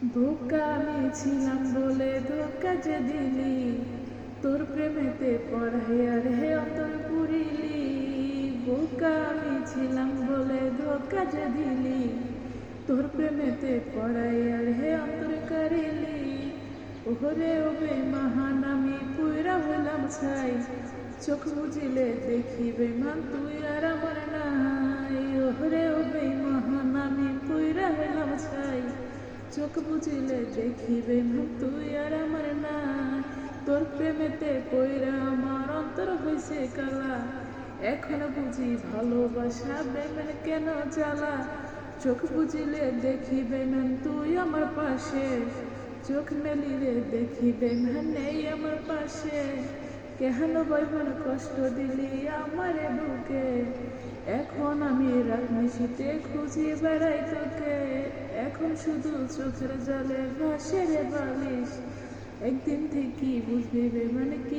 ধোকা আমি ছিলাম বলে ধোকা যে দিলি, তোর প্রেমেতে পড়াইয়ার হে অন্তর পুরিলি। বোকা আমি ছিলাম বলে ধোকা যে দিলি, তোর প্রেমেতে পড়াইয়ার হে অন্তর কারিলি। ওহরে ওবে মহান আমি পুইরা হইলাম ছাই, চোখ বুঝিলে দেখিবে মান তুই আর আমার নাই। ওহরে ওবে মহান আমি পুইরা হইলাম ছাই। চোখ বুঝিলে দেখিবে তুই আর আমার না। তোর প্রেমেতে পইরা আমার অন্তর হইছে কালা। এখন বুঝি ভালোবাসা প্রেমের কেন জ্বালা? চোখ বুঝিলে দেখিবে মান তুই আমার পাশে। চোখ মেলিলে দেখিবে মান নেই আমার পাশে। কেন বইমন কষ্ট দিলি আমারে বুকে। এখন আমি রাত খুঁজে বেড়াই তোকে। এখন শুধু চোখের জলে ভাসে রে বালিশ। একদিন থেকে বুঝবি মানে কি